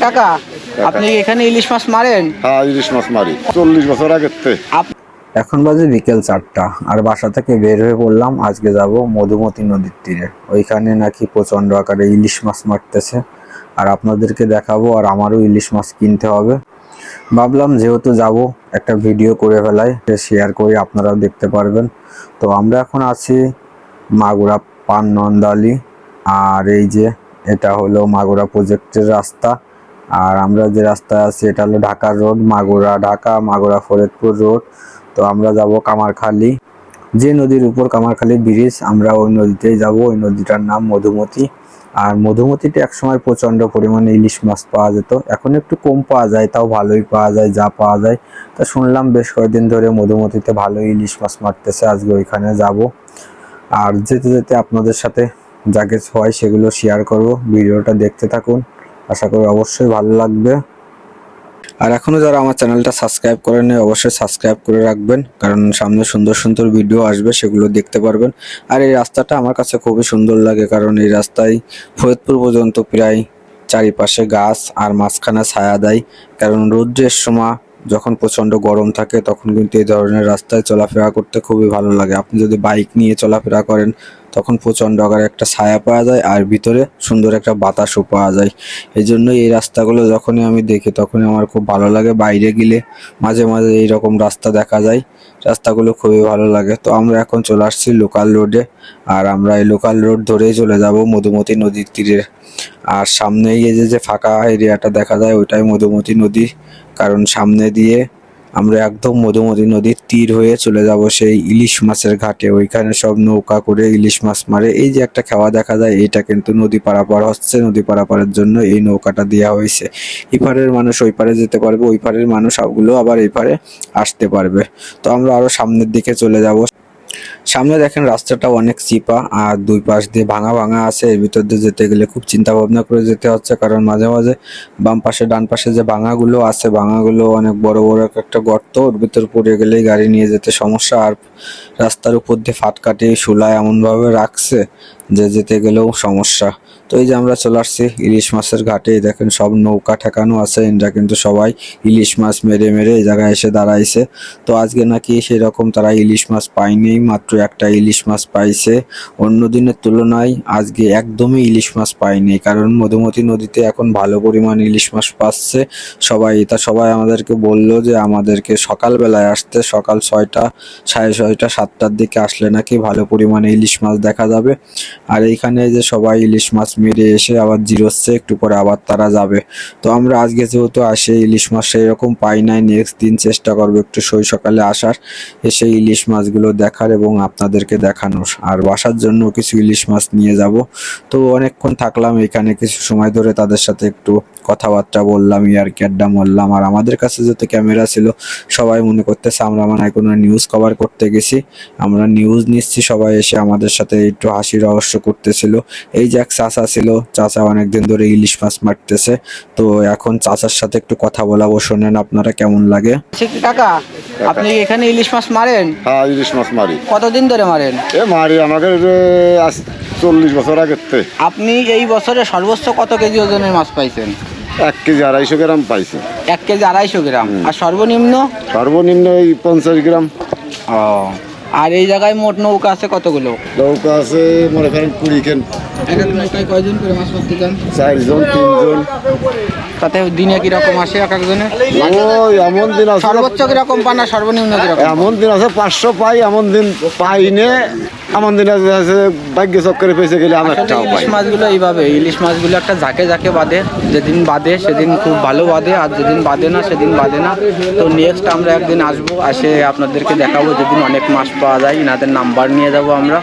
কাকা আপনি এখানে ইলিশ মাছ মারেন? হ্যাঁ ইলিশ মাছ মারি। চল্লিশ বছর আগের থেকে আপ- এখন বাজে বিকেল চারটা আর বাসা থেকে বের হয়ে পড়লাম আজকে যাব মধুমতি নদীর তীরে। ওইখানে নাকি প্রচণ্ড আকারে ইলিশ মাছ মারতেছে। আর আপনাদেরকে দেখাবো আর আমারও ইলিশ মাছ কিনতে হবে। ভাবলাম যেহেতু যাব একটা ভিডিও করে ফেলাই শেয়ার করি আপনারাও দেখতে পারবেন। তো আমরা এখন আছি মাগুরা পান নন্দালি আর এই যে এটা হলো মাগুরা প্রজেক্টের রাস্তা। আর আমরা যে রাস্তায় আছি, এটা হলো ঢাকার রোড মাগুরা ঢাকা, মাগুরা ফরিদপুর রোড তো আমরা যাব কামারখালি। যে নদীর উপর কামারখালি ব্রিজ আমরা ওই নদীতেই যাব। ওই নদীটার নাম মধুমতি। আর মধুমতিতে একসময় প্রচণ্ড পরিমাণে ইলিশ মাছ পাওয়া যেত। এখন একটু কম পাওয়া যায়, তাও ভালোই পাওয়া যায়, যা পাওয়া যায়। তা শুনলাম বেশ কয়েকদিন ধরে মধুমতিতে ভালোই ইলিশ মাছ মারতেছে, আজকে ওইখানে যাব। আর যেতে যেতে আপনাদের সাথে যা কিছু হয় সেগুলো শেয়ার করব। ভিডিওটা দেখতে থাকুন। আশা করি অবশ্যই ভালো লাগবে। আর এখনও যারা আমার চ্যানেলটা সাবস্ক্রাইব করেনি অবশ্যই সাবস্ক্রাইব করে রাখবেন। কারণ সামনে সুন্দর সুন্দর ভিডিও আসবে, সেগুলো দেখতে পারবেন। আর এই রাস্তাটা আমার কাছে খুবই সুন্দর লাগে, কারণ এই রাস্তায় ফরিদপুর পর্যন্ত প্রায় চারিপাশে গাছ আর মাঝখানে ছায়া দেয়। কারণ রৌদ্রের সময় যখন প্রচণ্ড গরম থাকে, তখন কিন্তু এই ধরনের রাস্তায় চলাফেরা করতে খুবই ভালো লাগে। আপনি যদি বাইক নিয়ে চলাফেরা করেন তখন প্রচণ্ড আকারে একটা ছায়া পাওয়া যায় আর ভিতরে সুন্দর একটা বাতাসও পাওয়া যায়। এই জন্য এই রাস্তাগুলো যখনই আমি দেখি তখনই আমার খুব ভালো লাগে। বাইরে গেলে মাঝে মাঝে এইরকম রাস্তা দেখা যায়। রাস্তাগুলো খুবই ভালো লাগে। তো আমরা এখন চলে আসছি লোকাল রোডে আর আমরা এই লোকাল রোড ধরেই চলে যাব মধুমতি নদীর তীরে। আর সামনেই এই যে যে ফাঁকা এরিয়াটা দেখা যায় ওইটাই মধুমতি নদী। কারণ সামনে দিয়ে আমরা একদম মধুমতি নদীর তীর হয়ে চলে যাব সেই ইলিশ মাছের ঘাটে। ওইখানে সব নৌকা করে ইলিশ মাছ মারে। এই যে একটা খাওয়া দেখা যায়, এটা কিন্তু নদী পারাপার হচ্ছে। নদী পারাপারের জন্য এই নৌকাটা দেওয়া হয়েছে। এপারের মানুষ ওই পারে যেতে পারবে, ওই পারের মানুষ সবগুলো আবার এই পারে আসতে পারবে। তো আমরা আরও সামনের দিকে চলে যাব। সামনে দেখেন রাস্তাটা অনেক চিপা আর দুই পাশ দিয়ে ভাঙা ভাঙা আছে। এর ভিতর দিয়ে যেতে গেলে খুব চিন্তা ভাবনা করে যেতে হচ্ছে কারণ মাঝে মাঝে বাম পাশে, ডান পাশে যে ভাঙাগুলো আছে, ভাঙাগুলো অনেক বড় বড় একটা গর্ত। ওর ভিতর পড়ে গেলেই গাড়ি নিয়ে যেতে সমস্যা। আর রাস্তার উপর দিয়ে ফাটকাটি শুলা এমনভাবে রাখছে যে যেতে গেলেও সমস্যা। তো এই যে আমরা চলে আসছি ইলিশ মাছের ঘাটে দেখেন সব নৌকা ঠেকানো আছে, এরা কিন্তু সবাই ইলিশ মাছ মেরে মেরে এই জায়গায় এসে দাঁড়াইছে। তো আজকে নাকি সেরকম তারা ইলিশ মাছ পায়নি, মাত্র একটা ইলিশ মাছ পাইছে। অন্য দিনের তুলনায় আজকে একদমই ইলিশ মাছ পায়নি, কারণ মধুমতি নদীতে এখন ভালো পরিমাণ ইলিশ মাছ পাচ্ছে। সবাই এটা সবাই আমাদেরকে বলল যে আমাদেরকে সকালবেলায় আসতে, সকাল ছয়টা সাড়ে ছয়টা, সাতটার দিকে আসলে নাকি ভালো পরিমাণে ইলিশ মাছ দেখা যাবে। আর এইখানে যে সবাই ইলিশ মাছ মেরে এসে আবার জিরোচ্ছে, একটু পরে আবার তারা যাবে। তো আমরা আজকে যেহেতু আসে ইলিশ মাছ সেই রকম পাই নাই নেক্সট দিন চেষ্টা করব একটু সই সকালে আসার, এসে ইলিশ মাছগুলো দেখার এবং আপনাদেরকে দেখানোর। আর বাসার জন্য কিছু ইলিশ মাছ নিয়ে যাব। তো অনেকক্ষণ থাকলাম এখানে, কিছু সময় ধরে তাদের সাথে একটু কথাবার্তা বললাম ইয়ার কি, আড্ডা মারলাম। আর আমাদের কাছে যেহেতু ক্যামেরা ছিল, সবাই মনে করতেছে আমরা মানে কোনো নিউজ কভার করতে গেছি। আমরা নিউজ নিচ্ছি, সবাই এসে আমাদের সাথে একটু হাসি রহস্য করতেছিল। এই যে এক চাচা ছিল। চাচা অনেকদিন ধরে ইলিশ মাছ মারতেছে। তো এখন চাচার সাথে একটু কথা বলাবো শোনেন আপনারা কেমন লাগে। কাকা? আপনি এখানে ইলিশ মাছ মারেন? হ্যাঁ ইলিশ মাছ মারি। কতদিন ধরে মারেন? এ মারি আমাকে আজ চল্লিশ বছর আগের থেকে আপনি এই বছরে সর্বোচ্চ কত কেজি ওজনের মাছ পাইছেন? এক কেজি আড়াইশো গ্রাম পাইছি। এক কেজি আড়াইশো গ্রাম। আর সর্বনিম্ন? সর্বনিম্ন এই পঞ্চাশ গ্রাম। ও। আর এই জায়গায় মোট নৌকা আছে কতগুলো? নৌকা আছে মনে করেন কুড়ি কেন। এক এক নৌকায় কয়জন করে মাছ মারতে যান চারজন তিনজন। তাতে দিনে কীরকম আসে এক ওই এমন দিন আছে সর্বোচ্চ কীরকম পান আর সর্বনিম্ন কীরকম? এমন দিন আছে পাঁচশো পাই এমন দিন পাই নে এমন দিন আছে ভাগ্য চক্করে পেয়েছে গেলে আমি একটাও পাই। ইলিশ মাছগুলো এইভাবে ইলিশ মাছগুলো একটা ঝাঁকে ঝাঁকে বাঁধে যেদিন বাঁধে সেদিন খুব ভালো বাঁধে আর যেদিন বাঁধে না সেদিন বাঁধে না। তো নেক্সট আমরা একদিন আসব আসে আপনাদেরকে দেখাবো যেদিন অনেক মাছ পাওয়া যায় ইনাদের নাম্বার নিয়ে যাব আমরা।